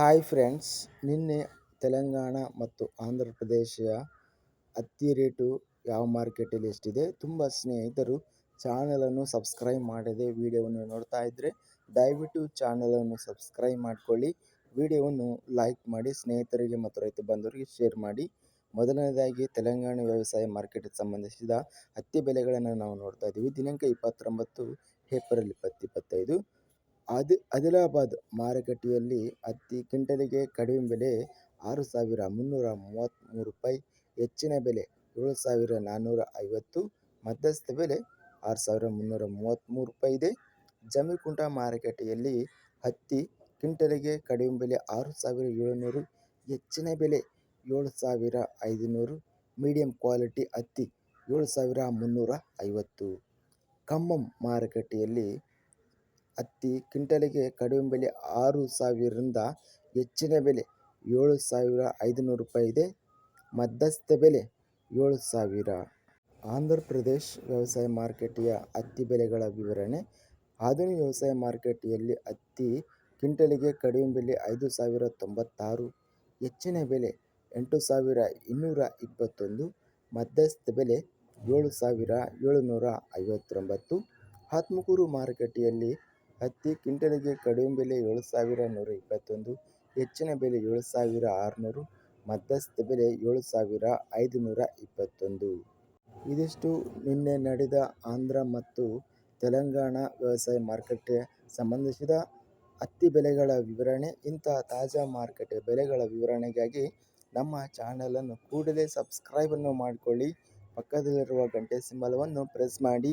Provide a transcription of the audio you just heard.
Hi friends ನಿನ್ನೆ ತೆಲಂಗಾಣ ಮತ್ತು ಆಂಧ್ರ ಪ್ರದೇಶ ಹತ್ತಿ ರೇಟು ಯಾವ ಮಾರ್ಕೆಟಲ್ಲಿ ಎಷ್ಟಿದೆ ತುಂಬ ಸ್ನೇಹಿತರು ಚಾನಲನ್ನು ಸಬ್ಸ್ಕ್ರೈಬ್ ಮಾಡದೆ ವಿಡಿಯೋವನ್ನು ನೋಡ್ತಾ ಇದ್ದರೆ ದಯವಿಟ್ಟು ಚಾನಲನ್ನು ಸಬ್ಸ್ಕ್ರೈಬ್ ಮಾಡಿಕೊಳ್ಳಿ. ವಿಡಿಯೋವನ್ನು ಲೈಕ್ ಮಾಡಿ, ಸ್ನೇಹಿತರಿಗೆ ಮತ್ತು ರೈತ ಬಂಧುವರಿಗೆ ಶೇರ್ ಮಾಡಿ. ಮೊದಲನೇದಾಗಿ ತೆಲಂಗಾಣ ವ್ಯವಸಾಯ ಮಾರ್ಕೆಟ್ಗೆ ಸಂಬಂಧಿಸಿದ ಹತ್ತಿ ಬೆಲೆಗಳನ್ನು ನಾವು ನೋಡ್ತಾ ಇದ್ದೀವಿ. ದಿನಾಂಕ ಇಪ್ಪತ್ತೊಂಬತ್ತು ಏಪ್ರಿಲ್ ಇಪ್ಪತ್ತು ಇಪ್ಪತ್ತೈದು. ಆದಿ, ಆದಿಲಾಬಾದ್ ಮಾರುಕಟ್ಟೆಯಲ್ಲಿ ಹತ್ತಿ ಕ್ವಿಂಟಲಿಗೆ ಕಡಿಮೆ ಬೆಲೆ ಆರು ಸಾವಿರ ಮುನ್ನೂರ ಮೂವತ್ತ್ಮೂರು ರೂಪಾಯಿ, ಹೆಚ್ಚಿನ ಬೆಲೆ ಏಳು ಸಾವಿರ ನಾನ್ನೂರ ಐವತ್ತು, ಮಧ್ಯಸ್ಥ ಬೆಲೆ ಆರು ಸಾವಿರ ಮುನ್ನೂರ ಮೂವತ್ತ್ಮೂರು ರೂಪಾಯಿ ಇದೆ. ಜಮಿಕುಂಟ ಮಾರುಕಟ್ಟೆಯಲ್ಲಿ ಹತ್ತಿ ಕ್ವಿಂಟಲಿಗೆ ಕಡಿಮೆ ಬೆಲೆ ಆರು ಸಾವಿರ ಏಳುನೂರು, ಹೆಚ್ಚಿನ ಬೆಲೆ ಏಳು ಸಾವಿರ ಐದುನೂರು, ಮೀಡಿಯಂ ಕ್ವಾಲಿಟಿ ಹತ್ತಿ ಏಳು ಸಾವಿರ ಮುನ್ನೂರ ಐವತ್ತು. ಖಮ್ಮಂ ಮಾರುಕಟ್ಟೆಯಲ್ಲಿ ಹತ್ತಿ ಕ್ವಿಂಟಲಿಗೆ ಕಡಿಮೆ ಬೆಲೆ ಆರು ಸಾವಿರದಿಂದ ಹೆಚ್ಚಿನ ಬೆಲೆ ಏಳು ಸಾವಿರ ಐದುನೂರು ರೂಪಾಯಿ ಇದೆ. ಮಧ್ಯಸ್ಥ ಬೆಲೆ ಏಳು ಸಾವಿರ. ಆಂಧ್ರ ಪ್ರದೇಶ್ ವ್ಯವಸಾಯ ಮಾರುಕಟ್ಟೆಯ ಹತ್ತಿ ಬೆಲೆಗಳ ವಿವರಣೆ. ಆಧುನಿಕ ವ್ಯವಸಾಯ ಮಾರುಕಟ್ಟೆಯಲ್ಲಿ ಹತ್ತಿ ಕ್ವಿಂಟಲಿಗೆ ಕಡಿಮೆ ಬೆಲೆ ಐದು ಸಾವಿರ ತೊಂಬತ್ತಾರು, ಹೆಚ್ಚಿನ ಬೆಲೆ ಎಂಟು ಸಾವಿರ ಇನ್ನೂರ ಇಪ್ಪತ್ತೊಂದು, ಮಧ್ಯಸ್ಥ ಬೆಲೆ ಏಳು ಸಾವಿರ ಏಳುನೂರ ಐವತ್ತೊಂಬತ್ತು. ಆತ್ಮಕೂರು ಮಾರುಕಟ್ಟೆಯಲ್ಲಿ ಹತ್ತಿ ಕ್ವಿಂಟಲಿಗೆ ಕಡಿಮೆ ಬೆಲೆ ಏಳು ಸಾವಿರ ನೂರ ಇಪ್ಪತ್ತೊಂದು, ಹೆಚ್ಚಿನ ಬೆಲೆ ಏಳು ಸಾವಿರ ಆರುನೂರು, ಮಧ್ಯಸ್ಥ ಬೆಲೆ ಏಳು ಸಾವಿರ ಐದುನೂರ ಇಪ್ಪತ್ತೊಂದು. ಇದಿಷ್ಟು ನಿನ್ನೆ ನಡೆದ ಆಂಧ್ರ ಮತ್ತು ತೆಲಂಗಾಣ ವ್ಯವಸಾಯ ಮಾರುಕಟ್ಟೆ ಸಂಬಂಧಿಸಿದ ಹತ್ತಿ ಬೆಲೆಗಳ ವಿವರಣೆ ಇಂತಹ ತಾಜಾ ಮಾರುಕಟ್ಟೆ ಬೆಲೆಗಳ ವಿವರಣೆಗಾಗಿ ನಮ್ಮ ಚಾನಲನ್ನು ಕೂಡಲೇ ಸಬ್ಸ್ಕ್ರೈಬನ್ನು ಮಾಡಿಕೊಳ್ಳಿ. ಪಕ್ಕದಲ್ಲಿರುವ ಗಂಟೆ ಸಿಂಬಲವನ್ನು ಪ್ರೆಸ್ ಮಾಡಿ.